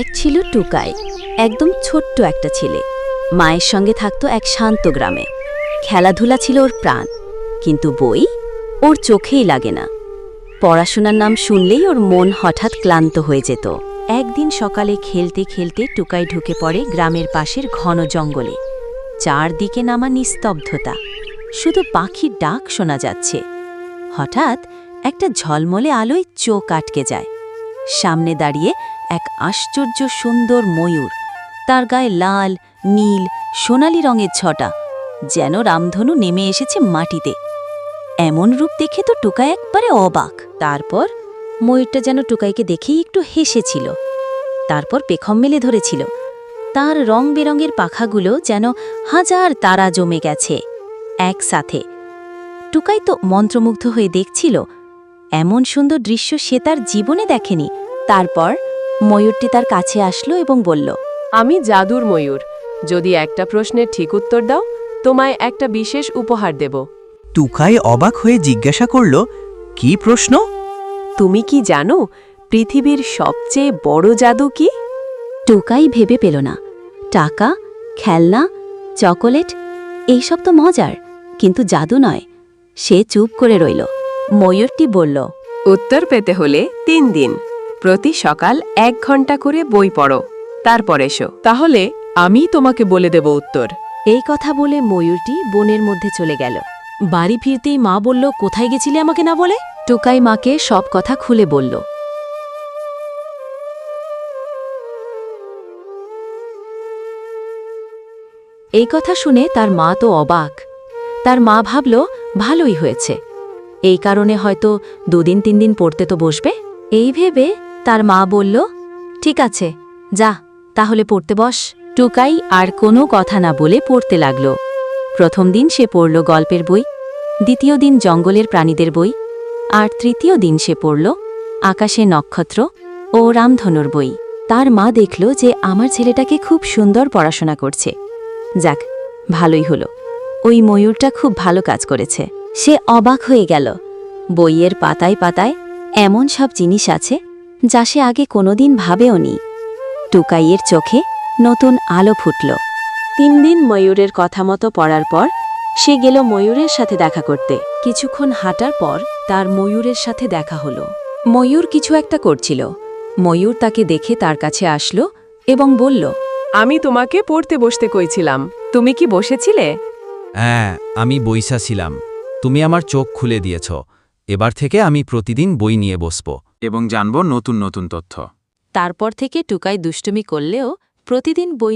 এক ছিল টুকাই, একদম ছোট্ট একটা ছেলে। মায়ের সঙ্গে থাকতো এক শান্ত গ্রামে। খেলাধুলা ছিল ওর প্রাণ, কিন্তু বই ওর চোখেই লাগে না। পড়াশোনার নাম শুনলেই ওর মন হঠাৎ ক্লান্ত হয়ে যেত। একদিন সকালে খেলতে খেলতে টুকাই ঢুকে পড়ে গ্রামের পাশের ঘন জঙ্গলে। চারদিকে নামা নিস্তব্ধতা, শুধু পাখির ডাক শোনা যাচ্ছে। হঠাৎ একটা ঝলমলে আলোয় চোখ আটকে যায়। সামনে দাঁড়িয়ে এক আশ্চর্য সুন্দর ময়ূর। তার গায়ে লাল, নীল, সোনালি রঙের ছটা, যেন রামধনু নেমে এসেছে মাটিতে। এমন রূপ দেখে তো টুকাই একবারে অবাক। তারপর ময়ূরটা যেন টুকাইকে দেখেই একটু হেসেছিল। তারপর পেখম মেলে ধরেছিল। তার রং বেরঙের পাখাগুলো যেন হাজার তারা জমে গেছে একসাথে। টুকাই তো মন্ত্রমুগ্ধ হয়ে দেখছিল। এমন সুন্দর দৃশ্য সে তার জীবনে দেখেনি। তারপর ময়ূরটি তার কাছে আসলো এবং বলল আমি জাদুর ময়ূর। যদি একটা প্রশ্নের ঠিক উত্তর দাও তোমায় একটা বিশেষ উপহার দেব। টুকাই অবাক হয়ে জিজ্ঞাসা করল কি প্রশ্ন? তুমি কি জানো পৃথিবীর সবচেয়ে বড় জাদু কি? টুকাই ভেবে পেল না। টাকা খেলনা চকোলেট এইসব তো মজার কিন্তু জাদু নয়। সে চুপ করে রইল। ময়ূরটি বলল উত্তর পেতে হলে তিন দিন। প্রতি সকাল এক ঘণ্টা করে বই পড়ো। তারপর এসো। তাহলে আমি তোমাকে বলে দেব উত্তর। এই কথা বলে ময়ূরটি বনের মধ্যে চলে গেল। বাড়ি ফিরতেই মা বলল কোথায় গেছিলে আমাকে না বলে? টুকাই মাকে সব কথা খুলে বলল। এই কথা শুনে তার মা তো অবাক। তার মা ভাবল ভালোই হয়েছে। এই কারণে হয়তো দুদিন তিন দিন পড়তে তো বসবে? এই ভেবে তার মা বলল, ঠিক আছে, যা, তাহলে পড়তে বস। টুকাই আর কোনো কথা না বলে পড়তে লাগল। প্রথম দিন সে পড়ল গল্পের বই, দ্বিতীয় দিন জঙ্গলের প্রাণীদের বই, আর তৃতীয় দিন সে পড়ল আকাশে নক্ষত্র ও রামধনুর বই। তার মা দেখল যে আমার ছেলেটাকে খুব সুন্দর পড়াশোনা করছে। যাক, ভালোই হলো। ওই ময়ূরটা খুব ভালো কাজ করেছে। সে অবাক হয়ে গেল। বইয়ের পাতায় পাতায় এমন সব জিনিস আছে যা সে আগে কোনোদিন ভাবেওনি টুকাইয়ের চোখে নতুন আলো ফুটল। তিন দিন ময়ূরের কথা মতো পড়ার পর সে গেল ময়ূরের সাথে দেখা করতে। কিছুক্ষণ হাঁটার পর তার ময়ূরের সাথে দেখা হলো। ময়ূর কিছু একটা করছিল। ময়ূর তাকে দেখে তার কাছে আসলো এবং বলল আমি তোমাকে পড়তে বসতে কইছিলাম। তুমি কি বসেছিলে? হ্যাঁ আমি বইসা ছিলাম। তুমি আমার চোখ খুলে দিয়েছ। এবার থেকে আমি প্রতিদিন বই নিয়ে বসব এবং জানব নতুন নতুন তথ্য। তারপর থেকে টুকাই দুষ্টুমি করলেও প্রতিদিন বই